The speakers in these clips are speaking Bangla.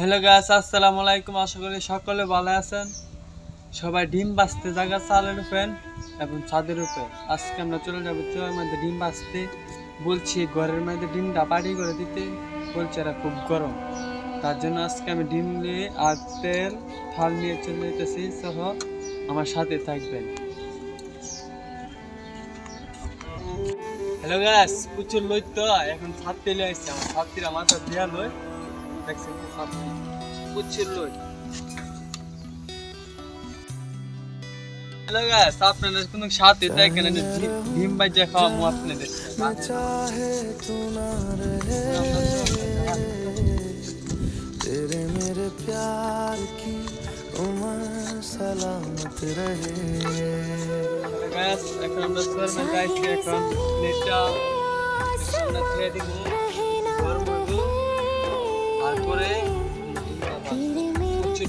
হ্যালো গাছ আসসালামু আলাইকুম। আশা করি সকলে ভালো আছেন। সবাই ডিম বাঁচতে জায়গা চালের উপর এবং ছাদের উপর আজকে আমরা চলে যাব চুলার মধ্যে ডিম বাঁচতে বলছি ঘরের মধ্যে ডিমটা পাটি করে দিতে। বলছে এরা খুব গরম। তার জন্য আজকে আমি ডিম নিয়ে আর তেল, থাল নিয়ে চলে যেতেছি। সহ আমার সাথে থাকবেন। হ্যালো গাছ প্রচুর লই তো। এখন ছাদ তেলে আসছে। আমার ছাত্রীরা মাথা দেওয়া লই দেখছেন তো ছাত্রী প্রচুর লই হ্যালো গাছ আপনাদের কোনো সাথে দেখেন না যে ডি- ডিম বাজে খাওয়া মু আপনাদের तेरे मेरे प्यार की उम्र सलामत रहे গাছ এখন আমরা সোয়ার মধ্যে আসছি এখন প্লেটটা আমরা ধুয়ে দিব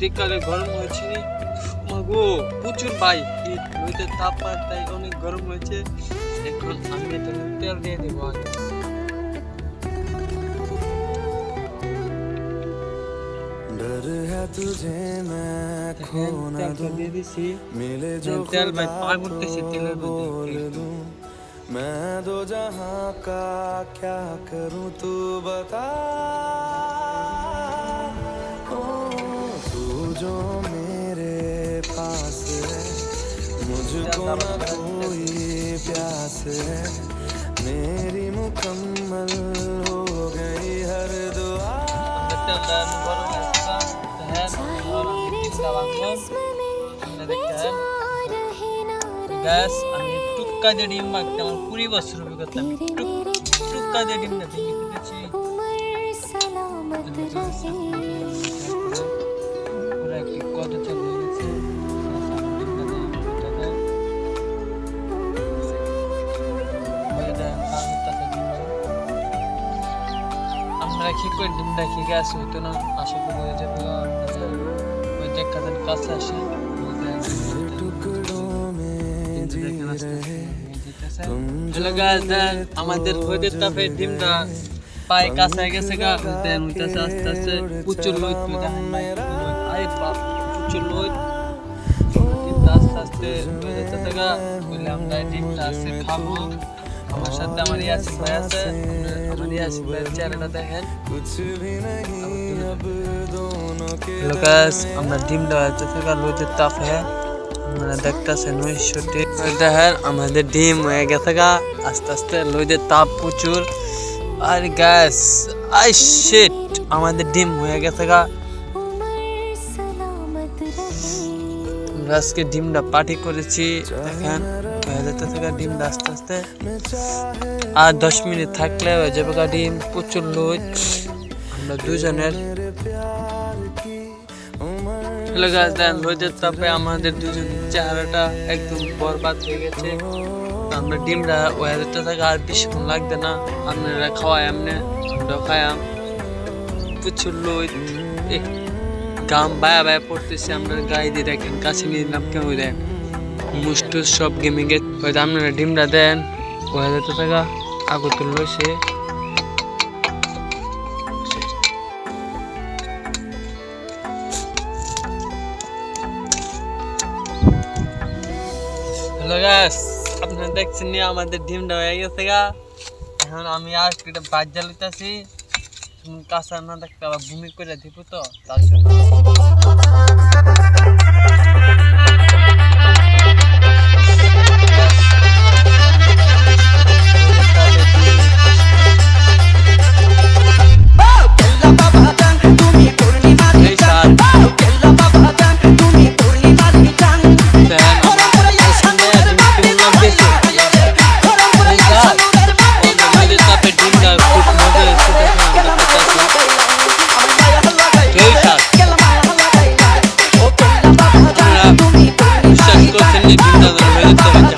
শীতকালে গরম হয়েছে মাগো প্রচুর ভাই শীত নদীতে তাপমাত্রায় অনেক গরম হয়েছে এখন আমি এটা তেল দিয়ে দেবো আগে डर है तुझे मैं खो দেখেন, न তেলটা दूं দিয়ে দিছি मिले जो তেল ভাই खुदा পার করতেছে को তেলের बोल মধ্যে दूं मैं दो जहां का क्या करूं तू बता मुझको न कोई प्यास है मेरी मुकम्मल हो गई हर दुआ আমরা তেলটা গরম হয়েছে দেখেন গরম ডিমটা ভাঙবো আপনারা দেখেন গ্যাস আমি টুক্কা দিয়ে ডিম মাখতে আমার কুড়ি বছর অভিজ্ঞতা আমি টুক টুক্কা দিয়ে ডিমটা ভেঙে ফেলেছি পুরো একটি কত চাল হয়ে গেছে খেয়ে ডিমটা খেয়ে গেছে হইতো না আশা করি ওই যে ওই যে কাজের কাছে আসে আমাদের রোদের তাপে ডিমটা পায়ে কাছে গেছে গা। দেন হইতেছে আস্তে আস্তে। প্রচুর লোহিত আরে বাপ প্রচুর লোহিত আস্তে আস্তে হয়ে যেতেছে গা। বললাম ডিমটা আছে খাব। আমার সাথে আমার ইয়াসিক ভাই আছে আমার ইয়াসিক ভাইয়ের চেহারাটা দেখেন। লোকাস আমরা ডিম দেওয়া হচ্ছে থাকার রোদের তাপ। আপনারা দেখতেছেন উনিশশোটি দেখেন আমাদের ডিম হয়ে গেছে গা। আস্তে আস্তে রোদের তাপ প্রচুর। আর গ্যাস আই শিট আমাদের ডিম হয়ে গেছে গা। আজকে ডিমটা পার্টি করেছি দেখেন। হয়ে যেতেছে গা ডিমটা আস্তে আস্তে আর দশ মিনিট থাকলে হয়ে যাবে ডিম প্রচুর লই আমরা দুজনের রোদের তাপে আমাদের দুজনের চেহারাটা একদম বরবাদ হয়ে গেছে আমরা ডিমটা ওয়াদারটা থাকে আর বেশিক্ষণ লাগবে না আপনারা খাওয়াই এমনি আমরাও খাইয়াম প্রচুর লোদ গাম বায়া বায়া পড়তেছে আমরা গায়ে দিয়ে দেখেন কাছে নিয়ে দিলাম কেমন দেন মুষ্ট সব গেমিং এর হয়তো আপনারা ডিমটা দেন ওয়াদারটা থাকা আগত রয়েছে। হ্যালো গাছ আপনারা দেখছেন আমাদের ডিমটা হয়ে গেছে গা? এখন আমি আর একটা বাজ্যা লইতাছি কাঁচা না দেখতে আবার ভূমি করে দিব তো, তার জন্য। ডিমটা যেন হয়ে যেতে হবে